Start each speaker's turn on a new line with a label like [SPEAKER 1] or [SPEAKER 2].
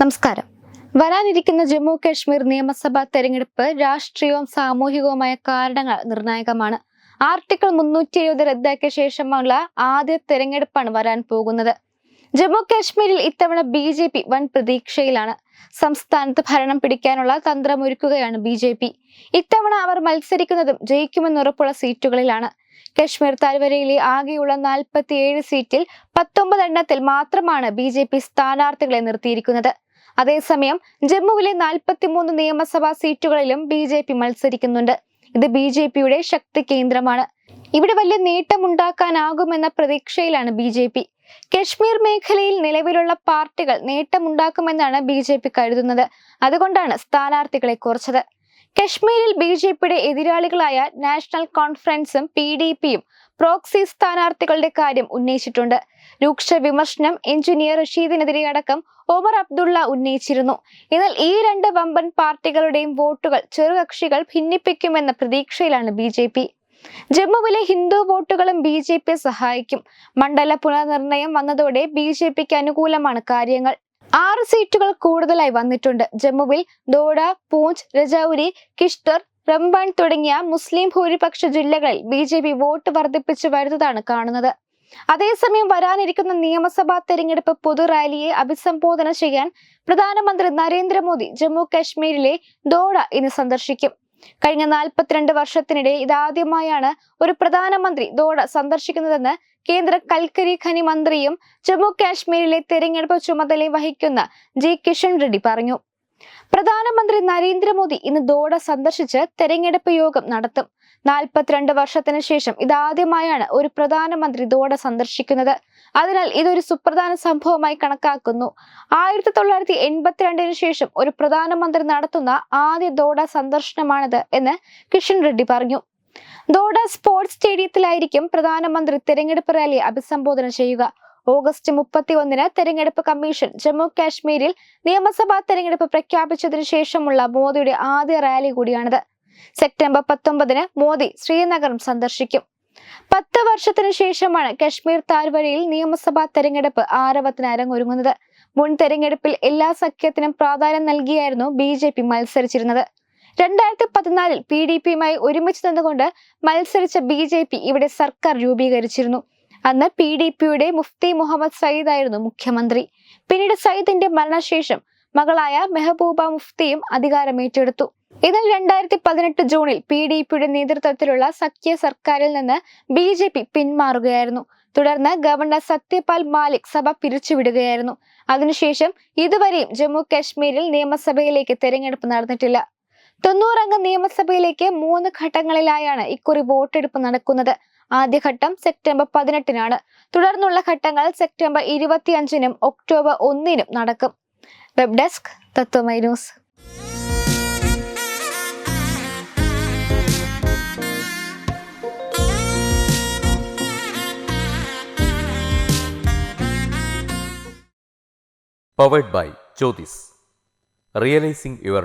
[SPEAKER 1] നമസ്കാരം. വരാനിരിക്കുന്ന ജമ്മു കാശ്മീർ നിയമസഭാ തെരഞ്ഞെടുപ്പ് രാഷ്ട്രീയവും സാമൂഹികവുമായ കാരണങ്ങൾ നിർണായകമാണ്. ആർട്ടിക്കിൾ മുന്നൂറ്റി എഴുപത് റദ്ദാക്കിയ ശേഷമുള്ള ആദ്യ തെരഞ്ഞെടുപ്പാണ് വരാൻ പോകുന്നത്. ജമ്മു കാശ്മീരിൽ ഇത്തവണ ബി ജെ പി വൻ പ്രതീക്ഷയിലാണ്. സംസ്ഥാനത്ത് ഭരണം പിടിക്കാനുള്ള തന്ത്രമൊരുക്കുകയാണ് ബി ജെ പി. ഇത്തവണ അവർ മത്സരിക്കുന്നതും ജയിക്കുമെന്നുറപ്പുള്ള സീറ്റുകളിലാണ്. കശ്മീർ താഴ്വരയിലെ ആകെയുള്ള നാൽപ്പത്തിയേഴ് സീറ്റിൽ പത്തൊമ്പത് എണ്ണത്തിൽ മാത്രമാണ് ബി ജെ പി സ്ഥാനാർത്ഥികളെ നിർത്തിയിരിക്കുന്നത്. അതേസമയം ജമ്മുവിലെ നാൽപ്പത്തിമൂന്ന് നിയമസഭാ സീറ്റുകളിലും ബി ജെ പി മത്സരിക്കുന്നുണ്ട്. ഇത് ബി ജെ പിയുടെ ശക്തി കേന്ദ്രമാണ്. ഇവിടെ വലിയ നേട്ടമുണ്ടാക്കാനാകുമെന്ന പ്രതീക്ഷയിലാണ് ബി ജെ പി. കശ്മീർ മേഖലയിൽ നിലവിലുള്ള പാർട്ടികൾ നേട്ടമുണ്ടാക്കുമെന്നാണ് ബി ജെ പി കരുതുന്നത്. അതുകൊണ്ടാണ് സ്ഥാനാർത്ഥികളെ കുറച്ചത്. കശ്മീരിൽ ബി ജെ പിയുടെ എതിരാളികളായ നാഷണൽ കോൺഫറൻസും പി ഡി പിയും പ്രോക്സി സ്ഥാനാർത്ഥികളുടെ കാര്യം ഉന്നയിച്ചിട്ടുണ്ട്. രൂക്ഷ വിമർശനം എഞ്ചിനീയർ റഷീദിനെതിരെ അടക്കം ഒമർ അബ്ദുള്ള ഉന്നയിച്ചിരുന്നു. എന്നാൽ ഈ രണ്ട് വമ്പൻ പാർട്ടികളുടെയും വോട്ടുകൾ ചെറുകക്ഷികൾ ഭിന്നിപ്പിക്കുമെന്ന പ്രതീക്ഷയിലാണ് ബി ജെ പി. ജമ്മുവിലെ ഹിന്ദു വോട്ടുകളും ബി ജെ പിയെ സഹായിക്കും. മണ്ഡല പുനർനിർണയം വന്നതോടെ ബി ജെ പിക്ക് അനുകൂലമാണ് കാര്യങ്ങൾ. ആറ് സീറ്റുകൾ കൂടുതലായി വന്നിട്ടുണ്ട്. ജമ്മുവിൽ ദോഡ പൂഞ്ച് രജൌരി കിഷ്തർ റംബാൻ തുടങ്ങിയ മുസ്ലിം ഭൂരിപക്ഷ ജില്ലകളിൽ ബി ജെ പി വോട്ട് വർദ്ധിപ്പിച്ചു വരുന്നതാണ് കാണുന്നത്. അതേസമയം വരാനിരിക്കുന്ന നിയമസഭാ തെരഞ്ഞെടുപ്പ് പൊതു റാലിയെ അഭിസംബോധന ചെയ്യാൻ പ്രധാനമന്ത്രി നരേന്ദ്രമോദി ജമ്മു കാശ്മീരിലെ ദോഡ ഇന്ന് സന്ദർശിക്കും. കഴിഞ്ഞ നാൽപ്പത്തിരണ്ട് വർഷത്തിനിടെ ഇതാദ്യമായാണ് ഒരു പ്രധാനമന്ത്രി ദോഡ സന്ദർശിക്കുന്നതെന്ന് കേന്ദ്ര കൽക്കരി ഖനി മന്ത്രിയും ജമ്മു കാശ്മീരിലെ തെരഞ്ഞെടുപ്പ് ചുമതല വഹിക്കുന്ന ജി കിഷൻ റെഡ്ഡി പറഞ്ഞു. പ്രധാനമന്ത്രി നരേന്ദ്രമോദി ഇന്ന് ദോഡ സന്ദർശിച്ച് തെരഞ്ഞെടുപ്പ് യോഗം നടത്തും. നാൽപ്പത്തിരണ്ട് വർഷത്തിന് ശേഷം ഇതാദ്യമായാണ് ഒരു പ്രധാനമന്ത്രി ദോഡ സന്ദർശിക്കുന്നത്. അതിനാൽ ഇതൊരു സുപ്രധാന സംഭവമായി കണക്കാക്കുന്നു. ആയിരത്തി തൊള്ളായിരത്തി എൺപത്തിരണ്ടിന് ശേഷം ഒരു പ്രധാനമന്ത്രി നടത്തുന്ന ആദ്യ ദോഡ സന്ദർശനമാണിത് എന്ന് കിഷൻ റെഡ്ഡി പറഞ്ഞു. ദോഡ സ്പോർട്സ് സ്റ്റേഡിയത്തിലായിരിക്കും പ്രധാനമന്ത്രി തെരഞ്ഞെടുപ്പ് റാലി അഭിസംബോധന ചെയ്യുക. ഓഗസ്റ്റ് മുപ്പത്തി ഒന്നിന് തെരഞ്ഞെടുപ്പ് കമ്മീഷൻ ജമ്മു കാശ്മീരിൽ നിയമസഭാ തെരഞ്ഞെടുപ്പ് പ്രഖ്യാപിച്ചതിനു ശേഷമുള്ള മോദിയുടെ ആദ്യ റാലി കൂടിയാണിത്. സെപ്റ്റംബർ പത്തൊമ്പതിന് മോദി ശ്രീനഗറും സന്ദർശിക്കും. പത്ത് വർഷത്തിനു ശേഷമാണ് കശ്മീർ താഴ്വരയിൽ നിയമസഭാ തെരഞ്ഞെടുപ്പ് ആരവത്തിന് അരങ്ങൊരുങ്ങുന്നത്. മുൻ തെരഞ്ഞെടുപ്പിൽ എല്ലാ സഖ്യത്തിനും പ്രാധാന്യം നൽകിയായിരുന്നു ബി മത്സരിച്ചിരുന്നത്. രണ്ടായിരത്തി പതിനാലിൽ പി ഡി പിയുമായി ഒരുമിച്ച് നിന്നുകൊണ്ട് മത്സരിച്ച ബി ജെ പി ഇവിടെ സർക്കാർ രൂപീകരിച്ചിരുന്നു. അന്ന് പി ഡി പിയുടെ മുഫ്തി മുഹമ്മദ് സയ്യിദ് ആയിരുന്നു മുഖ്യമന്ത്രി. പിന്നീട് സയ്യിദിന്റെ മരണശേഷം മകളായ മെഹബൂബ മുഫ്തിയും അധികാരമേറ്റെടുത്തു. എന്നാൽ രണ്ടായിരത്തി പതിനെട്ട് ജൂണിൽ പി ഡി പിയുടെ നേതൃത്വത്തിലുള്ള സഖ്യ സർക്കാരിൽ നിന്ന് ബി ജെ പി പിന്മാറുകയായിരുന്നു. തുടർന്ന് ഗവർണർ സത്യപാൽ മാലിക് സഭ പിരിച്ചുവിടുകയായിരുന്നു. അതിനുശേഷം ഇതുവരെയും ജമ്മു കാശ്മീരിൽ നിയമസഭയിലേക്ക് തെരഞ്ഞെടുപ്പ് നടന്നിട്ടില്ല. തൊണ്ണൂറംഗ നിയമസഭയിലേക്ക് മൂന്ന് ഘട്ടങ്ങളിലായാണ് ഇക്കുറി വോട്ടെടുപ്പ് നടക്കുന്നത്. ആദ്യഘട്ടം സെപ്റ്റംബർ പതിനെട്ടിനാണ്. തുടർന്നുള്ള ഘട്ടങ്ങൾ സെപ്റ്റംബർ ഇരുപത്തിയഞ്ചിനും ഒക്ടോബർ ഒന്നിനും നടക്കും. Web desk Tatwamayi news.
[SPEAKER 2] By your.